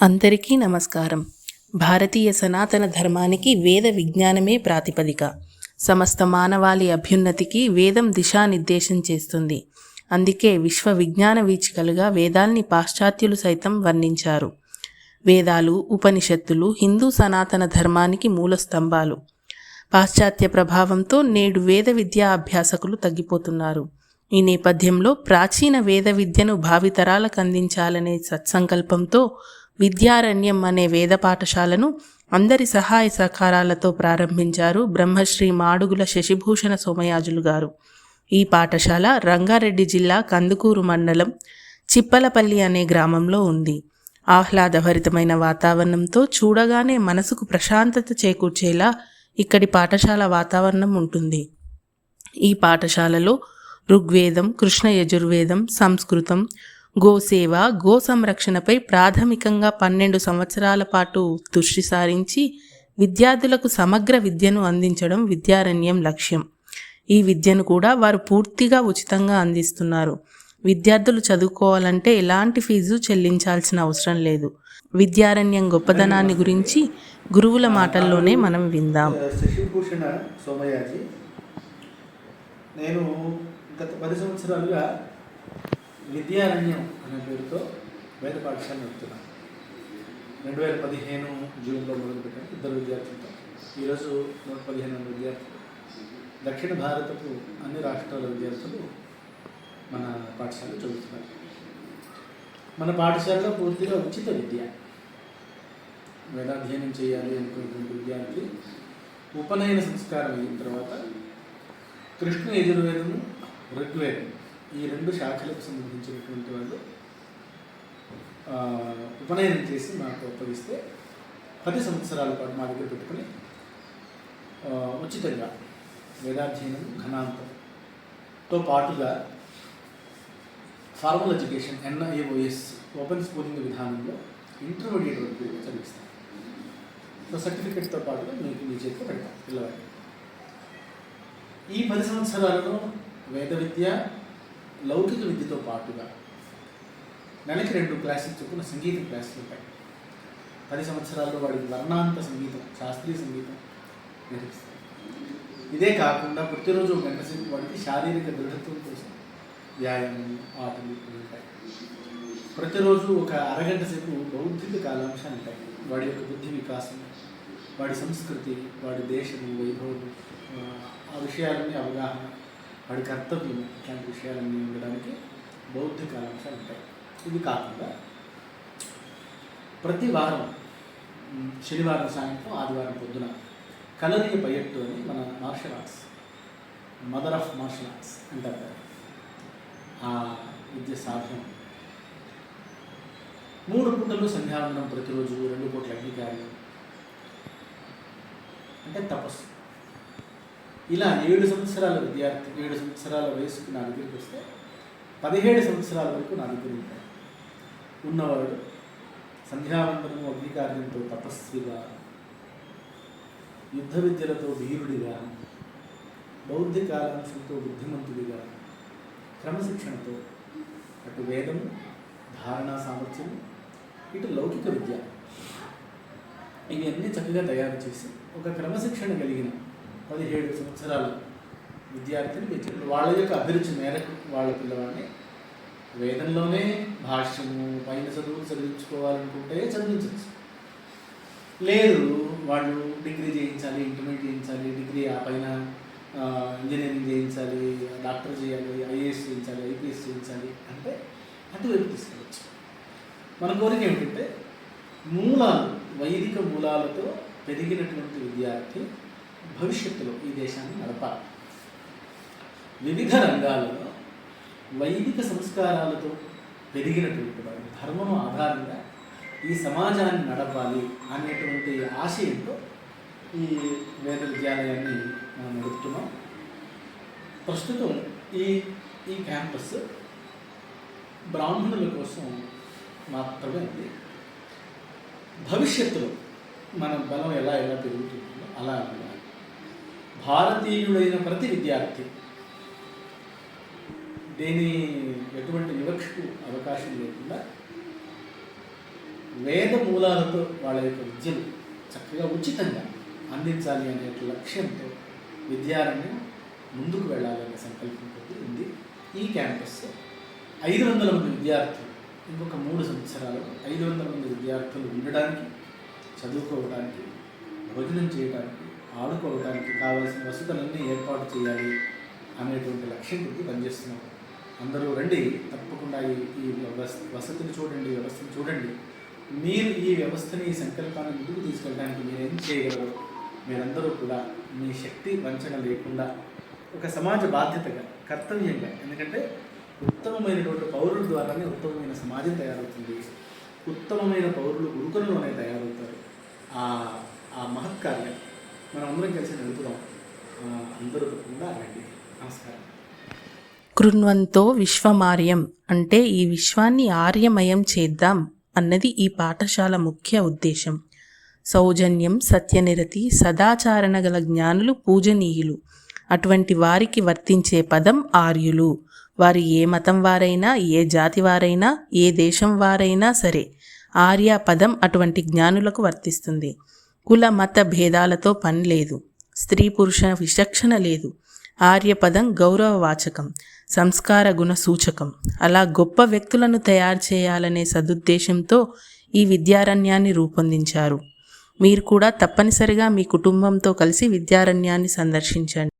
అందరికీ నమస్కారం. భారతీయ సనాతన ధర్మానికి వేద విజ్ఞానమే ప్రాతిపదిక. సమస్త మానవాళి అభ్యున్నతికి వేదం దిశానిర్దేశం చేస్తుంది. అందుకే విశ్వ విజ్ఞాన వీచికలుగా వేదాల్ని పాశ్చాత్యులు సైతం వర్ణించారు. వేదాలు ఉపనిషత్తులు హిందూ సనాతన ధర్మానికి మూల స్తంభాలు. పాశ్చాత్య ప్రభావంతో నేడు వేద విద్యా అభ్యాసకులు తగ్గిపోతున్నారు. ఈ నేపథ్యంలో ప్రాచీన వేద విద్యను భావితరాలకు అందించాలనే సత్సంకల్పంతో విద్యారణ్యం అనే వేద పాఠశాలను అందరి సహాయ సహకారాలతో ప్రారంభించారు బ్రహ్మశ్రీ మాడుగుల శశిభూషణ సోమయాజులు గారు. ఈ పాఠశాల రంగారెడ్డి జిల్లా కందుకూరు మండలం చిప్పలపల్లి అనే గ్రామంలో ఉంది. ఆహ్లాదభరితమైన వాతావరణంతో చూడగానే మనసుకు ప్రశాంతత చేకూర్చేలా ఇక్కడి పాఠశాల వాతావరణం ఉంటుంది. ఈ పాఠశాలలో ఋగ్వేదం కృష్ణ యజుర్వేదం సంస్కృతం గోసేవ గో సంరక్షణపై ప్రాథమికంగా పన్నెండు సంవత్సరాల పాటు దృష్టి సారించి విద్యార్థులకు సమగ్ర విద్యను అందించడం విద్యారణ్యం లక్ష్యం. ఈ విద్యను కూడా వారు పూర్తిగా ఉచితంగా అందిస్తున్నారు. విద్యార్థులు చదువుకోవాలంటే ఎలాంటి ఫీజు చెల్లించాల్సిన అవసరం లేదు. విద్యారణ్యం గొప్పదనాన్ని గురించి గురువుల మాటల్లోనే మనం విందాం. నేను గత పది సంవత్సరాలుగా విద్యారణ్యం అనే పేరుతో వేద పాఠశాల నడుపుతున్నాను రెండు వేల పదిహేను జూన్లో మొదలుపెట్టాను ఇద్దరు విద్యార్థులతో. ఈరోజు నూట పదిహేను మంది విద్యార్థులు. దక్షిణ భారతపు అన్ని రాష్ట్రాల విద్యార్థులు మన పాఠశాల చదువుతున్నారు. మన పాఠశాలలో పూర్తిగా ఉచిత విద్య. వేదాధ్యయనం చేయాలి అనుకున్నటువంటి విద్యార్థి ఉపనయన సంస్కారం అయిన తర్వాత కృష్ణ యజుర్వేదము ఋగ్వేదం ఈ రెండు శాఖలకు సంబంధించినటువంటి వాళ్ళు ఉపనయనం చేసి మాకు అప్పగిస్తే పది సంవత్సరాల పాటు మా దగ్గర పెట్టుకుని ఉచితంగా వేదాధ్యయనం ఘనాంతంతో పాటుగా formal education NIOS open schooling విధానంలో ఇంటర్మీడియట్ వరకు చదివిస్తాం. సో సర్టిఫికెట్తో పాటుగా మీకు మీ చేతిలో పెడతాం పిల్లవాడిని ఈ పది సంవత్సరాలలో వేద విద్య లౌకిక విద్యతో పాటుగా నెలకి రెండు క్లాసులు చొప్పున సంగీతం క్లాసులు ఉంటాయి. పది సంవత్సరాల్లో వాడికి వర్ణాంత సంగీతం శాస్త్రీయ సంగీతం నేర్పిస్తారు. ఇదే కాకుండా ప్రతిరోజు ఒక గంట సేపు వాడికి శారీరక దృఢత్వం కోసం వ్యాయామం ఆటలు ఉంటాయి. ప్రతిరోజు ఒక అరగంట సేపు బౌద్ధిక కాలాంశాలు ఉంటాయి. వాడి యొక్క బుద్ధి వికాసం వాడి సంస్కృతి వాడి దేశము వైభవం ఆ, ఆ విషయాలన్నీ అవగాహన వాడి కర్తవ్యం ఇట్లాంటి విషయాలన్నీ ఉండడానికి బౌద్ధిక అంశాలు ఉంటాయి. ఇది కాకుండా ప్రతి వారం శనివారం సాయంత్రం ఆదివారం పొద్దున కలరియ పయ్యట్టు అని మన martial arts mother of martial arts అంటారు ఆ విద్య సాధనం. మూడు పూటలు సంధ్యావందనం ప్రతిరోజు రెండు పూట్ల అగ్నికార్యం. అంటే తపస్సు. ఇలా ఏడు సంవత్సరాల విద్యార్థి ఏడు సంవత్సరాల వయసుకు నా దగ్గరికి వస్తే పదిహేడు సంవత్సరాల వరకు నా దగ్గర ఉంటాడు. ఉన్నవాడు సంధ్యావందనము అగ్నికార్యంతో తపస్విగా యుద్ధ విద్యలతో వీరుడిగా బౌద్ధికాలాంశంతో బుద్ధిమంతుడిగా క్రమశిక్షణతో అటు వేదము ధారణా సామర్థ్యము ఇటు లౌకిక విద్య. ఇవన్నీ చక్కగా తయారు చేసి ఒక క్రమశిక్షణ కలిగిన పదిహేడు సంవత్సరాల విద్యార్థిని విద్య వాళ్ళ యొక్క అభిరుచి మేరకు వాళ్ళ పిల్లవాడిని వేదంలోనే భాష్యము పైన చదువులు చదివించుకోవాలనుకుంటే చదివించవచ్చు లేదు వాళ్ళు డిగ్రీ చేయించాలి ఇంటర్మీడియట్ చేయించాలి డిగ్రీ ఆ పైన ఇంజనీరింగ్ చేయించాలి డాక్టర్ చేయాలి ఐఏఎస్ చేయించాలి ఐపీఎస్ చేయించాలి అంటే అటువైపు తీసుకెళ్ళచ్చు. మన కోరిక ఏమిటంటే మూలాలు వైదిక మూలాలతో పెరిగినటువంటి విద్యార్థి భవిష్యత్తులో ఈ దేశాన్ని నడపాలి. వివిధ రంగాలలో వైదిక సంస్కారాలతో పెరిగినటువంటి వారు ధర్మం ఆధారంగా ఈ సమాజాన్ని నడపాలి అనేటువంటి ఆశయంతో ఈ వేద విద్యాలయాన్ని మనం నడుపుతున్నాం. ప్రస్తుతం ఈ ఈ క్యాంపస్ బ్రాహ్మణుల కోసం మాత్రమే ఉంది. భవిష్యత్తులో మన బలం ఎలా ఎలా పెరుగుతుందో అలా భారతీయుడైన ప్రతి విద్యార్థి దేని ఎటువంటి వివక్షకు అవకాశం లేకుండా వేద మూలాలతో వాళ్ళ యొక్క విద్యను చక్కగా ఉచితంగా అందించాలి అనే లక్ష్యంతో విద్యారణ్యం ముందుకు వెళ్ళాలనే సంకల్పంతో ఉంది. ఈ క్యాంపస్ ఐదు వందల మంది విద్యార్థులు ఇంకొక మూడు సంవత్సరాలు ఐదు వందల మంది విద్యార్థులు ఉండడానికి చదువుకోవడానికి భోజనం చేయడానికి ఆడుకోవడానికి కావాల్సిన వసతులన్నీ ఏర్పాటు చేయాలి అనేటువంటి లక్ష్యం కొద్ది పనిచేస్తున్నాం. అందరూ రండి తప్పకుండా ఈ ఈ వ్యవస్థ వసతిని చూడండి వ్యవస్థను చూడండి. మీరు ఈ వ్యవస్థని ఈ సంకల్పాన్ని ముందుకు తీసుకెళ్ళడానికి మీరు ఏం చేయగలరు? మీరందరూ కూడా మీ శక్తి వంచన లేకుండా ఒక సమాజ బాధ్యతగా కర్తవ్యంగా ఎందుకంటే ఉత్తమమైనటువంటి పౌరుల ద్వారానే ఉత్తమమైన సమాజం తయారవుతుంది. ఉత్తమమైన పౌరులు గురుకులలోనే తయారవుతారు. ఆ ఆ మహత్కార్యం మనం అందరం కలిసి నడుపుదాం అందరూ తప్పకుండా రండి. నమస్కారం. కృణ్వంతో విశ్వమార్యం అంటే ఈ విశ్వాన్ని ఆర్యమయం చేద్దాం అన్నది ఈ పాఠశాల ముఖ్య ఉద్దేశం. సౌజన్యం సత్యనిరతి సదాచారణ గల జ్ఞానులు పూజనీయులు. అటువంటి వారికి వర్తించే పదం ఆర్యులు. వారు ఏ మతం వారైనా ఏ జాతి వారైనా ఏ దేశం వారైనా సరే ఆర్య పదం అటువంటి జ్ఞానులకు వర్తిస్తుంది. కుల మత భేదాలతో పని లేదు. స్త్రీ పురుష విచక్షణ లేదు. ఆర్యపదం గౌరవవాచకం సంస్కార గుణ సూచకం. అలా గొప్ప వ్యక్తులను తయారు చేయాలనే సదుద్దేశంతో ఈ విద్యారణ్యాన్ని రూపొందించారు. మీరు కూడా తప్పనిసరిగా మీ కుటుంబంతో కలిసి విద్యారణ్యాన్ని సందర్శించండి.